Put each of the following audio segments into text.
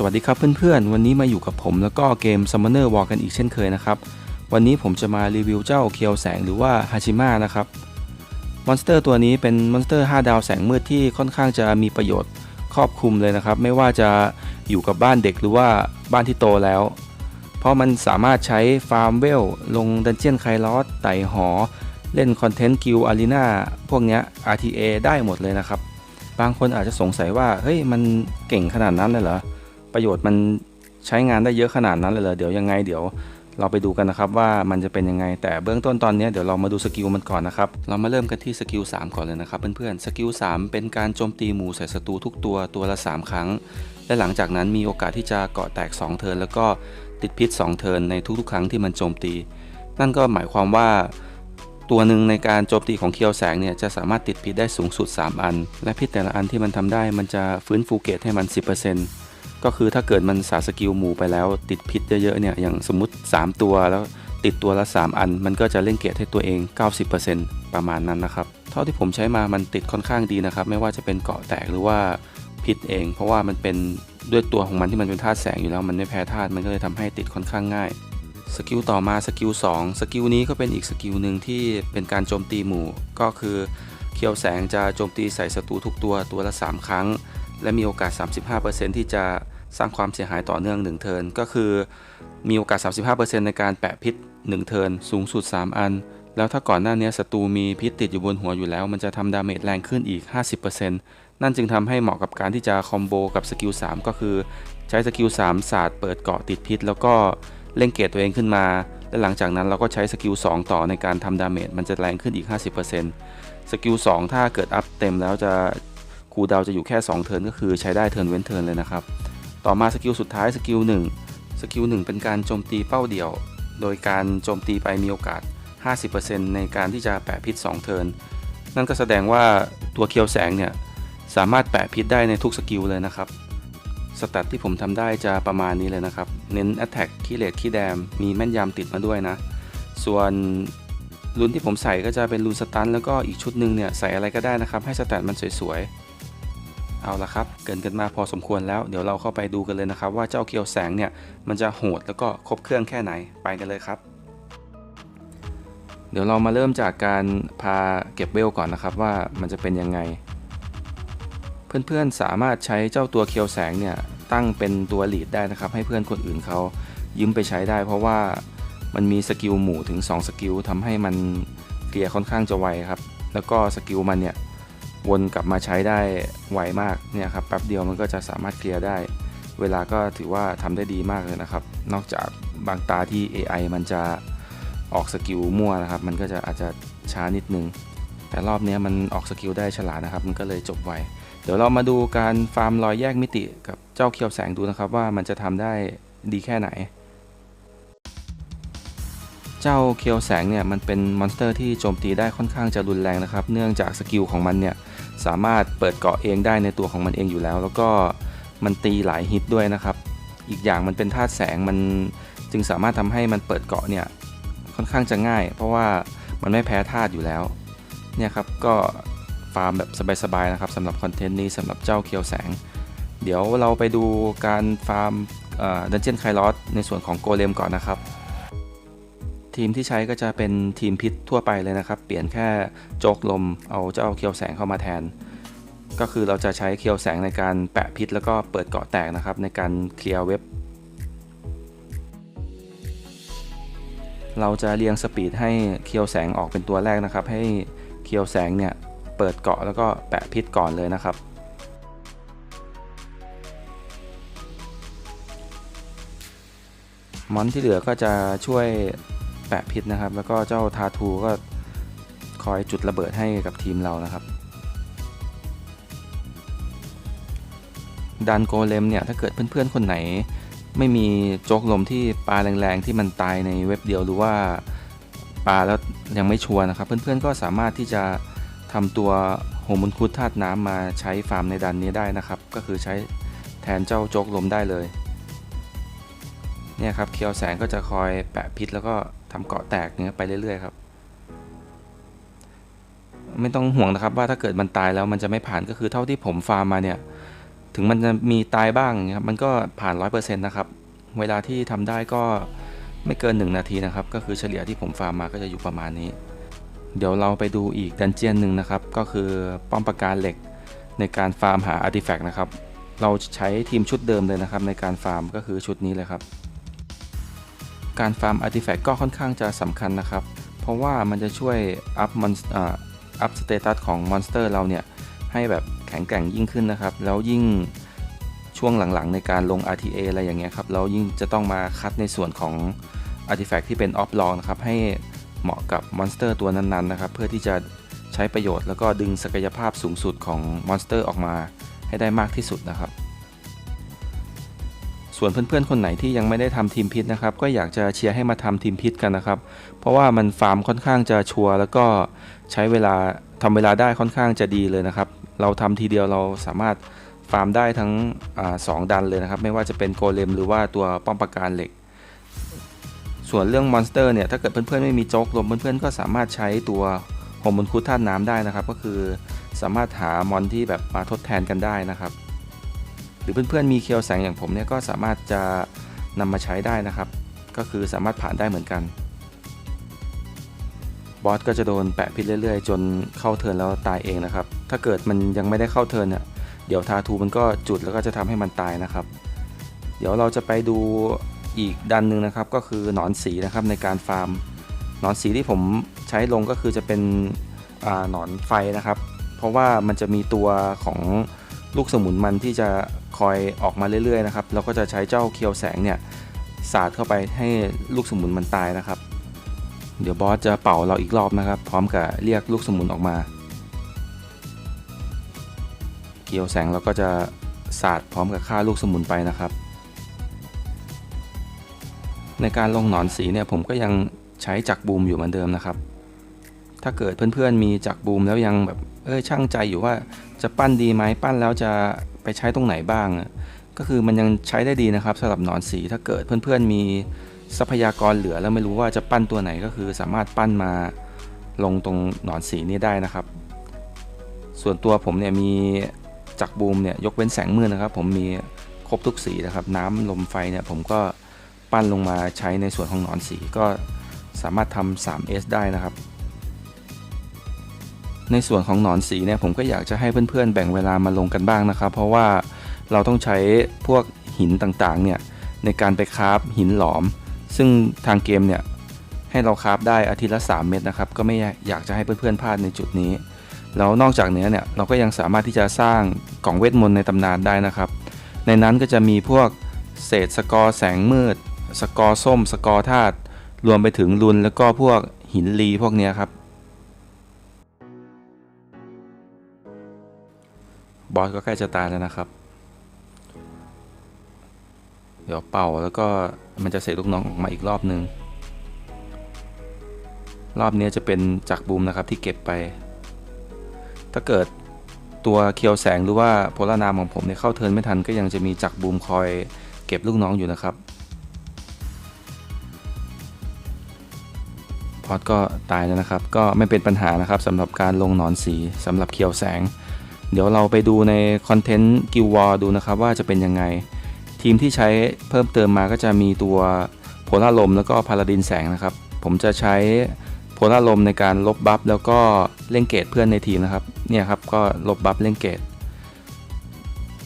สวัสดีครับเพื่อนๆ วันนี้มาอยู่กับผมแล้วก็เกม Summoner War กันอีกเช่นเคยนะครับ วันนี้ผมจะมารีวิวเจ้าเคียวแสงหรือว่าฮาชิมะนะครับ มอนสเตอร์ตัวนี้เป็นมอนสเตอร์ 5 ดาวแสงมืดที่ค่อนข้างจะมีประโยชน์ครอบคลุมเลยนะครับ ไม่ว่าจะอยู่กับบ้านเด็กหรือว่าบ้านที่โตแล้ว เพราะมันสามารถใช้ฟาร์มเวล ลงดันเจียนไคลอสไต่หอ เล่นคอนเทนต์กิลอารีนาพวกเนี้ย RTA ได้หมดเลยนะครับ บางคนอาจจะสงสัยว่าเฮ้ยมันเก่งขนาดนั้นเลยเหรอ ประโยชน์มันใช้งานได้เยอะขนาดนั้นเลยเหรอเดี๋ยวยังไงเดี๋ยวเราไปดูกันนะครับว่ามันจะเป็นยังไง แต่เบื้องต้นตอนนี้เดี๋ยวเรามาดูสกิลมันก่อนนะครับ เรามาเริ่มกันที่สกิล3ก่อนเลยนะครับเพื่อนๆสกิล3เป็นการโจมตีหมู่ใส่ศัตรูทุกตัวตัวละ 3 ครั้ง และหลังจากนั้นมีโอกาสที่จะเกาะแตก 2 เทิร์นแล้วก็ติดพิษ 2 เทิร์นในทุกๆ ครั้งที่มันโจมตี นั่นก็หมายความว่าตัวหนึ่งในการโจมตีของเคียวแสงเนี่ยจะสามารถติดพิษได้สูงสุด 3 อัน และพิษแต่ละอันที่มันทำได้มันจะฟื้นฟูเกตให้มัน 10% ก็คือถ้าเกิดมันสาสกิลหมู่ไปแล้วติดพิษเยอะๆเนี่ยอย่างสมมติ 3 ตัวแล้วติดตัวละ 3 อัน มันก็จะเล่นเกตให้ตัวเอง 90%ประมาณนั้นนะครับ เท่าที่ผมใช้มามันติดค่อนข้างดีนะครับ ไม่ว่าจะเป็นเกาะแตกหรือว่าพิษเอง เพราะว่ามันเป็นด้วยตัวของมันที่มันเป็นธาตุแสงอยู่แล้ว มันไม่แพ้ธาตุมันก็เลยทำให้ติดค่อนข้างง่ายสกิลต่อมาสกิล2สกิลนี้ก็เป็นอีกสกิลหนึ่งที่เป็นการโจมตีหมู่ ก็คือเคียวแสงจะโจมตีใส่ศัตรูทุกตัวตัวละ 3 ครั้ง และมีโอกาส 35%ที่จะสร้างความเสียหายต่อเนื่อง 1 เทินก็คือมีโอกาส 35%ในการแปะพิษ 1 เทินสูงสุด 3 อัน แล้วถ้าก่อนหน้านี้ศัตรูมีพิษติดอยู่บนหัวอยู่แล้ว มันจะทำดาเมจแรงขึ้นอีก 50%นั่นจึงทำให้เหมาะกับการที่จะคอมโบกับสกิล3ก็คือ ใช้สกิล3ศาสตร์เปิดเกาะติดพิษ แล้วก็เล่งเกตตัวเองขึ้นมา และหลังจากนั้นเราก็ใช้สกิล2ต่อในการทำดาเมจมันจะแรงขึ้นอีก 50%สกิล2ถ้าเกิดอัพเต็มแล้วจะ คูดาวจะอยู่แค่ 2 เทิร์นก็คือใช้ได้เทิร์นเว้นเทิร์นเลยนะครับ ต่อมาสกิลสุดท้ายสกิล1สกิล1เป็นการโจมตีเป้าเดี่ยว โดยการโจมตีไปมีโอกาส 50%ในการที่จะแปะพิษ 2 เทิร์นนั่นก็แสดงว่าตัวเคียวแสงเนี่ยสามารถแปะพิษได้ในทุกสกิลเลยนะครับสแตทที่ผมทำได้จะประมาณนี้เลยนะครับ เน้น Attack ขี้เลดขี้แดม มีแม่นยำติดมาด้วยนะ ส่วนรุนที่ผมใส่ก็จะเป็นรุนสตันแล้วก็อีกชุดหนึ่งเนี่ยใส่อะไรก็ได้นะครับ ให้สแตทมันสวยๆ เอาละครับ เกินกันมาพอสมควรแล้ว เดี๋ยวเราเข้าไปดูกันเลยนะครับ ว่าเจ้าเคียวแสงเนี่ย มันจะโหดแล้วก็ครบเครื่องแค่ไหนไปกันเลยครับ เดี๋ยวเรามาเริ่มจากการพาเก็บเวลก่อนนะครับว่ามันจะเป็นยังไง เพื่อนๆสามารถใช้เจ้าตัวเคียวแสงเนี่ยตั้งเป็นตัวลีดได้นะครับ ให้เพื่อนคนอื่นเขายืมไปใช้ได้ เพราะว่ามันมีสกิลหมู่ถึง 2 สกิลทำให้มันเกลียค่อนข้างจะไวครับ แล้วก็สกิลมันเนี่ย วนกลับมาใช้ได้ไวมากเนี่ยครับแป๊บเดียวมันก็จะสามารถเคลียร์ได้ เวลาก็ถือว่าทำได้ดีมากเลยนะครับ นอกจากบางตาที่ AI มันจะออกสกิลมั่วนะครับ มันก็จะอาจจะช้านิดนึง แต่รอบนี้มันออกสกิลได้ฉลาดนะครับ มันก็เลยจบไว เดี๋ยวเรามาดูการฟาร์มรอยแยกมิติกับเจ้าเคียวแสงดูนะครับว่ามันจะทำได้ดีแค่ไหน เจ้าเคียวแสงเนี่ยมันเป็นมอนสเตอร์ที่โจมตีได้ค่อนข้างจะรุนแรงนะครับ เนื่องจากสกิลของมันเนี่ย สามารถเปิดเกาะเองได้ในตัวของมันเองอยู่แล้ว แล้วก็มันตีหลายฮิตด้วยนะครับ อีกอย่างมันเป็นธาตุแสงมันจึงสามารถทำให้มันเปิดเกาะเนี่ยค่อนข้างจะง่าย เพราะว่ามันไม่แพ้ธาตุอยู่แล้วเนี่ยครับก็ฟาร์มแบบสบายๆนะครับสำหรับคอนเทนต์นี้สำหรับเจ้าเคียวแสง เดี๋ยวเราไปดูการฟาร์มดันเจียนไคลอสในส่วนของโกเลมก่อนนะครับ ทีมที่ใช้ก็จะเป็นทีมพิษทั่วไปเลยนะครับ เปลี่ยนแค่โจกลมเอาเจ้าเคียวแสงเข้ามาแทน ก็คือเราจะใช้เคียวแสงในการแปะพิษแล้วก็เปิดเกาะแตกนะครับในการเคลียร์เว็บ เราจะเรียงสปีดให้เคียวแสงออกเป็นตัวแรกนะครับ ให้เคียวแสงเนี่ยเปิดเกาะแล้วก็แปะพิษก่อนเลยนะครับมอนที่เหลือก็จะช่วย แปะพิษนะครับ แล้วก็เจ้าทาทูก็คอยจุดระเบิดให้กับทีมเรานะครับดันโกเลมเนี่ยถ้าเกิดเพื่อนๆคนไหน ไม่มีโจกลมที่ปลาแรงๆที่มันตายในเว็บเดียวหรือว่าปลาแล้วยังไม่ชัวร์นะครับ เพื่อนๆก็สามารถที่จะทำตัวโฮมุนคุดธาตุน้ำมาใช้ฟาร์มในดันนี้ได้นะครับ ก็คือใช้แทนเจ้าโจกลมได้เลยเนี่ยครับเคียวแสงก็จะคอยแปะพิษแล้วก็ ทำเกาะแตกเนี้ยไปเรื่อยๆครับ ไม่ต้องห่วงนะครับว่าถ้าเกิดมันตายแล้วมันจะไม่ผ่านก็คือเท่าที่ผมฟาร์มมาเนี่ย ถึงมันจะมีตายบ้างเงี้ยครับมันก็ผ่าน 100%นะครับ เวลาที่ทำได้ก็ไม่เกิน 1 นาทีนะครับ ก็คือเฉลี่ยที่ผมฟาร์มมาก็จะอยู่ประมาณนี้ เดี๋ยวเราไปดูอีกดันเจียนหนึ่งนะครับ ก็คือป้อมปราการเหล็กในการฟาร์มหาอาร์ติแฟกต์นะครับ เราใช้ทีมชุดเดิมเลยนะครับในการฟาร์มก็คือชุดนี้เลยครับ การฟาร์มอาร์ติแฟกต์ก็ค่อนข้างจะสำคัญนะครับ เพราะว่ามันจะช่วยอัพมันอัพสเตตัสของมอนสเตอร์เราเนี่ย ให้แบบแข็งแกร่งยิ่งขึ้นนะครับ แล้วยิ่งช่วงหลังๆ ในการลง RTA อะไรอย่างเงี้ยครับแล้วยิ่งจะต้องมาคัดในส่วนของ Artifact ที่เป็นออฟลองนะครับ ให้เหมาะกับมอนสเตอร์ตัวนั้นๆนะครับ เพื่อที่จะใช้ประโยชน์แล้วก็ดึงศักยภาพสูงสุดของมอนสเตอร์ออกมาให้ได้มากที่สุดนะครับ ส่วนเพื่อนๆคนไหนที่ยังไม่ได้ทำทีมพิษนะครับ ก็อยากจะเชียร์ให้มาทำทีมพิษกันนะครับ เพราะว่ามันฟาร์มค่อนข้างจะชัวร์แล้วก็ใช้เวลาทำเวลาได้ค่อนข้างจะดีเลยนะครับ เราทำทีเดียวเราสามารถฟาร์มได้ทั้งอสองดันเลยนะครับ ไม่ว่าจะเป็นโกเลมหรือว่าตัวป้อมปราการเหล็ก ส่วนเรื่องมอนสเตอร์เนี่ยถ้าเกิดเพื่อนๆไม่มีโจ๊กลมเพื่อนๆก็สามารถใช้ตัวโฮมมอนคูธาตุน้ำได้นะครับ ก็คือสามารถหามอนที่แบบมาทดแทนกันได้นะครับ รือเพื่อนๆมีเคียวแสงอย่างผมเนี่ยก็สามารถจะนำมาใช้ได้นะครับ ก็คือสามารถผ่านได้เหมือนกัน บอสก็จะโดนแปะพิษเรื่อยๆ จนเข้าเทินแล้วตายเองนะครับ ถ้าเกิดมันยังไม่ได้เข้าเทินเนี่ยเดี๋ยวทาทูมันก็จุดแล้วก็จะทำให้มันตายนะครับ เดี๋ยวเราจะไปดูอีกดันหนึ่งนะครับ ก็คือหนอนสีนะครับในการฟาร์มหนอนสีที่ผมใช้ลงก็คือจะเป็นหนอนไฟนะครับ เพราะว่ามันจะมีตัวของ ลูกสมุนมันที่จะคอยออกมาเรื่อยๆนะครับเราก็จะใช้เจ้าเคียวแสงเนี่ยสาดเข้าไปให้ลูกสมุนมันตายนะครับ เดี๋ยวบอสจะเป่าเราอีกรอบนะครับ พร้อมกับเรียกลูกสมุนออกมา เกียวแสงเราก็จะสาดพร้อมกับฆ่าลูกสมุนไปนะครับ ในการลงหนอนสีเนี่ยผมก็ยังใช้จักรบูมอยู่เหมือนเดิมนะครับ ถ้าเกิดเพื่อนๆมีจักรบูมแล้วยังแบบเออช่างใจอยู่ว่าจะปั้นดีไหมปั้นแล้วจะไปใช้ตรงไหนบ้าง ก็คือมันยังใช้ได้ดีนะครับสำหรับหนอนสี ถ้าเกิดเพื่อนๆมีทรัพยากรเหลือแล้วไม่รู้ว่าจะปั้นตัวไหนก็คือสามารถปั้นมาลงตรงหนอนสีนี้ได้นะครับ ส่วนตัวผมเนี่ยมีจักรบูมเนี่ยยกเว้นแสงมืดนะครับ ผมมีครบทุกสีนะครับ น้ำลมไฟเนี่ยผมก็ปั้นลงมาใช้ในส่วนของหนอนสีก็สามารถทำ 3S ได้นะครับ ในส่วนของหนอนสีเนี่ยผมก็อยากจะให้เพื่อนๆ แบ่งเวลามาลงกันบ้างนะครับ เพราะว่าเราต้องใช้พวกหินต่างๆเนี่ยในการไปคราฟหินหลอม ซึ่งทางเกมเนี่ยให้เราคราฟได้อาทิตย์ละ 3 เม็ดนะครับ ก็ไม่อยากจะให้เพื่อนๆพลาดในจุดนี้ แล้วนอกจากนี้เนี่ยเราก็ยังสามารถที่จะสร้างกล่องเวทมนต์ในตำนานได้นะครับ ในนั้นก็จะมีพวกเศษสกอร์แสงมืด สกอร์ส้ม สกอร์ธาตุรวมไปถึงรุนแล้วก็พวกหินลีพวกนี้ครับ บอสก็ใกล้จะตายแล้วนะครับ เดี๋ยวเป่าแล้วก็มันจะเสกลูกน้องออกมาอีกรอบนึงรอบนี้จะเป็นจักรบูมนะครับที่เก็บไป ถ้าเกิดตัวเคียวแสงหรือว่าโพลานามของผมเนี่ยเข้าเทินไม่ทันก็ยังจะมีจักรบูมคอยเก็บลูกน้องอยู่นะครับพอดก็ตายแล้วนะครับ ก็ไม่เป็นปัญหานะครับสำหรับการลงหนอนสีสำหรับเคียวแสง เดี๋ยวเราไปดูในคอนเทนต์กิววอดูนะครับว่าจะเป็นยังไง ทีมที่ใช้เพิ่มเติมมาก็จะมีตัวโพลาร์ลมแล้วก็พาราดินแสงนะครับ ผมจะใช้โพลาร์ลมในการลบบัฟแล้วก็เล่งเกตเพื่อนในทีมนะครับเนี่ยครับก็ลบบัฟเล่งเกต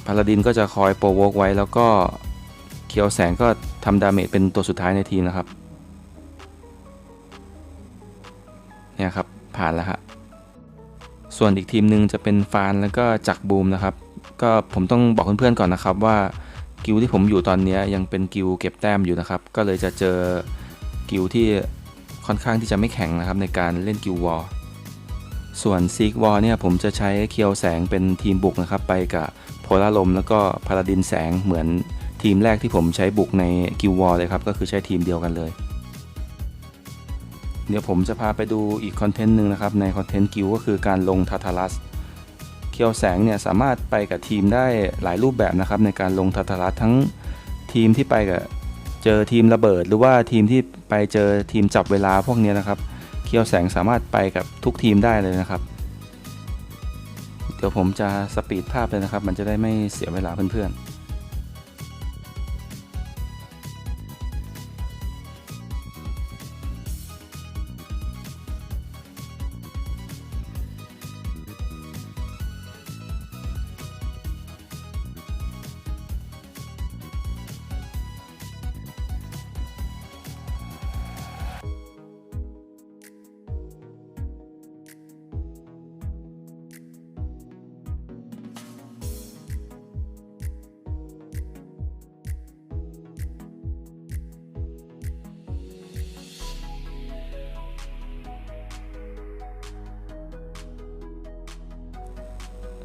พาราดินก็จะคอยโปรโวกไว้แล้วก็เคียวแสงก็ทำดาเมจเป็นตัวสุดท้ายในทีมนะครับเนี่ยครับผ่านแล้วฮะ ส่วนอีกทีมหนึ่งจะเป็นฟานแล้วก็จักรบูมนะครับ ก็ผมต้องบอกเพื่อนๆก่อนนะครับว่ากิลที่ผมอยู่ตอนนี้ยังเป็นกิลเก็บแต้มอยู่นะครับ ก็เลยจะเจอกิลที่ค่อนข้างที่จะไม่แข็งนะครับในการเล่นกิลวอลส่วนซีกวอลเนี่ยผมจะใช้เคียวแสงเป็นทีมบุกนะครับ ไปกับโพลารลมแล้วก็พาราดินแสงเหมือนทีมแรกที่ผมใช้บุกในกิลวอลเลยครับ ก็คือใช้ทีมเดียวกันเลย เดี๋ยวผมจะพาไปดูอีกคอนเทนต์หนึ่งนะครับในคอนเทนต์กิลก็คือการลงทาทารัสเคียวแสงเนี่ยสามารถไปกับทีมได้หลายรูปแบบนะครับในการลงทาทารัสทั้งทีมที่ไปกับเจอทีมระเบิด หรือว่าทีมที่ไปเจอทีมจับเวลาพวกนี้นะครับ เคียวแสงสามารถไปกับทุกทีมได้เลยนะครับ เดี๋ยวผมจะสปีดภาพเลยนะครับ มันจะได้ไม่เสียเวลาเพื่อนๆ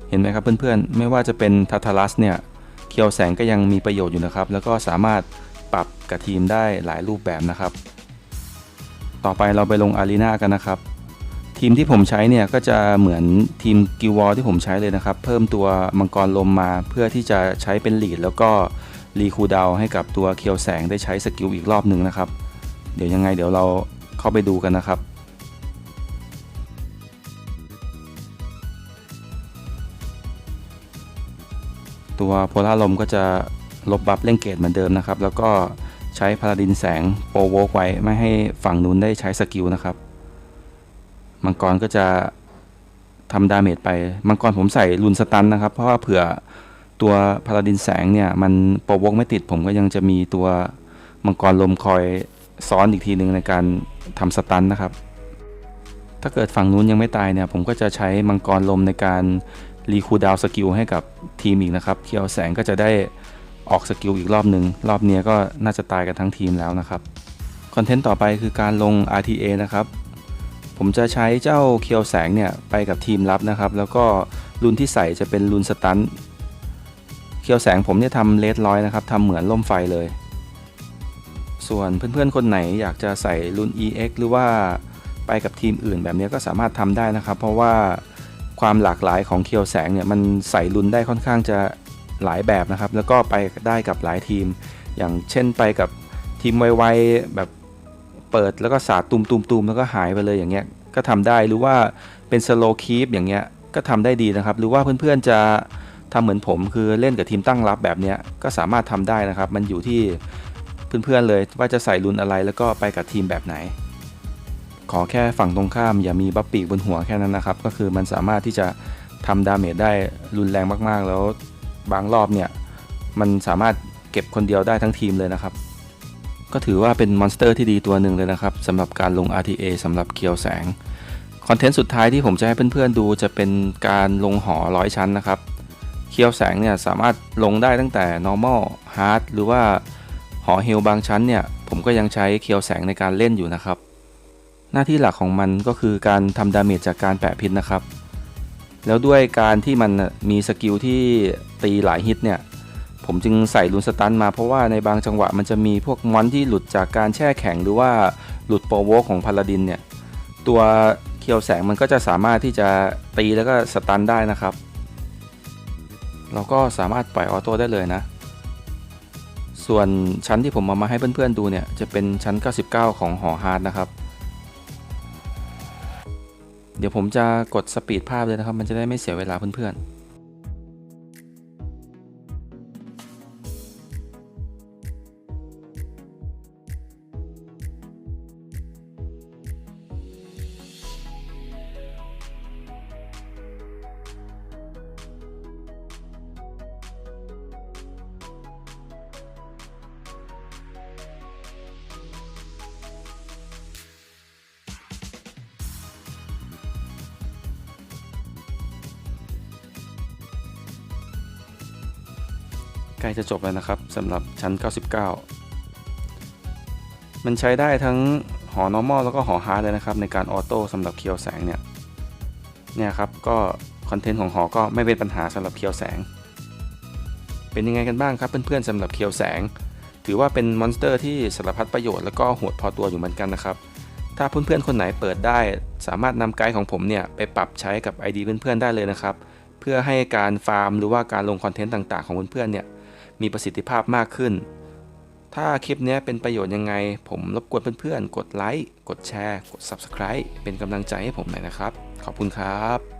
เห็นไหมครับเพื่อนๆ ไม่ว่าจะเป็นทัทารัสเนี่ยเคียวแสงก็ยังมีประโยชน์อยู่นะครับ แล้วก็สามารถปรับกับทีมได้หลายรูปแบบนะครับ ต่อไปเราไปลงอารีนากันนะครับ ทีมที่ผมใช้เนี่ยก็จะเหมือนทีมกิวอลที่ผมใช้เลยนะครับ เพิ่มตัวมังกรลมมาเพื่อที่จะใช้เป็นลีดแล้วก็รีคูดาวให้กับตัวเคียวแสงได้ใช้สกิลอีกรอบหนึ่งนะครับ เดี๋ยวยังไงเดี๋ยวเราเข้าไปดูกันนะครับ ตัวโพล่าลมก็จะลบบัฟเล่งเกตเหมือนเดิมนะครับ แล้วก็ใช้พาราดินแสงโปรโวกไว้ไม่ให้ฝั่งนู้นได้ใช้สกิลนะครับ มังกรก็จะทำดาเมจไป มังกรผมใส่ลุนสตันนะครับ เพราะว่าเผื่อตัวพาราดินแสงเนี่ย มันโปรโวกไม่ติดผมก็ยังจะมีตัวมังกรลมคอยซ้อนอีกทีหนึ่งในการทำสตันนะครับ ถ้าเกิดฝั่งนู้นยังไม่ตายเนี่ย ผมก็จะใช้มังกรลมในการ รีคูดาวสกิลให้กับทีมอีกนะครับเคียวแสงก็จะได้ออกสกิลอีกรอบหนึ่งรอบนี้ก็น่าจะตายกันทั้งทีมแล้วนะครับคอนเทนต์ต่อไปคือการลง RTA นะครับ ผมจะใช้เจ้าเคียวแสงเนี่ยไปกับทีมรับนะครับ แล้วก็รุนที่ใส่จะเป็นรุนสตันเคียวแสงผมเนี่ยทำเลดร้อยนะครับทำเหมือนล่มไฟเลย ส่วนเพื่อนๆคนไหนอยากจะใส่รุน EX หรือว่าไปกับทีมอื่นแบบนี้ก็สามารถทำได้นะครับ เพราะว่า ความหลากหลายของเคียวแสงเนี่ยมันใส่ลุนได้ค่อนข้างจะหลายแบบนะครับ แล้วก็ไปได้กับหลายทีม อย่างเช่นไปกับทีมไวๆแบบเปิดแล้วก็สาดตุมตุมตุมแล้วก็หายไปเลยอย่างเงี้ยก็ทำได้หรือว่าเป็นสโลคีปอย่างเงี้ยก็ทำได้ดีนะครับ หรือว่าเพื่อนๆจะทำเหมือนผมคือเล่นกับทีมตั้งรับแบบเนี้ยก็สามารถทำได้นะครับ มันอยู่ที่เพื่อนๆเลยว่าจะใส่ลุนอะไรแล้วก็ไปกับทีมแบบไหน ขอแค่ฝั่งตรงข้ามอย่ามีบัฟปีกบนหัวแค่นั้นนะครับ ก็คือมันสามารถที่จะทำดาเมจได้รุนแรงมากๆ แล้วบางรอบเนี่ย มันสามารถเก็บคนเดียวได้ทั้งทีมเลยนะครับ ก็ถือว่าเป็นมอนสเตอร์ที่ดีตัวหนึ่งเลยนะครับสำหรับการลง RTA สำหรับเคียวแสงคอนเทนต์สุดท้ายที่ผมจะให้เพื่อนๆดูจะเป็นการลงหอร้อยชั้นนะครับเคียวแสงเนี่ยสามารถลงได้ตั้งแต่ normal hard หรือว่าหอเฮลบางชั้นเนี่ยผมก็ยังใช้เคียวแสงในการเล่นอยู่นะครับ หน้าที่หลักของมันก็คือการทำดาเมจจากการแปะพิษนะครับ แล้วด้วยการที่มันมีสกิลที่ตีหลายฮิตเนี่ยผมจึงใส่ลูนสตันมาเพราะว่าในบางจังหวะมันจะมีพวกมอนที่หลุดจากการแช่แข็งหรือว่าหลุดโปรโวกของพาลาดินเนี่ยตัวเคียวแสงมันก็จะสามารถที่จะตีแล้วก็สตันได้นะครับ เราก็สามารถปล่อยออโต้ได้เลยนะ ส่วนชั้นที่ผมเอามาให้เพื่อนๆดูเนี่ยจะเป็นชั้น 99 ของหอฮาร์ดนะครับ เดี๋ยวผมจะกดสปีดภาพเลยนะครับ มันจะได้ไม่เสียเวลาเพื่อนๆ ใกล้จะจบแล้วนะครับสำหรับชั้น 99 มันใช้ได้ทั้งหอ normal แล้วก็หอ hard เลยนะครับ ในการออโต้สำหรับเคียวแสงเนี่ย เนี่ยครับ ก็คอนเทนต์ของหอก็ไม่เป็นปัญหาสำหรับเคียวแสง เป็นยังไงกันบ้างครับเพื่อนๆสำหรับเคียวแสง ถือว่าเป็นมอนสเตอร์ที่สารพัดประโยชน์แล้วก็โหดพอตัวอยู่เหมือนกันนะครับ ถ้าเพื่อนๆคนไหนเปิดได้ สามารถนำไกด์ของผมเนี่ยไปปรับใช้กับ ID เพื่อนๆได้เลยนะครับ เพื่อให้การฟาร์มหรือว่าการลงคอนเทนต์ต่างๆ ของเพื่อนๆเนี่ย มีประสิทธิภาพมากขึ้น ถ้าคลิปนี้เป็นประโยชน์ยังไง ผมรบกวนเพื่อนๆ กดไลค์ กดแชร์ กด Subscribe เป็นกำลังใจให้ผมหน่อยนะครับ ขอบคุณครับ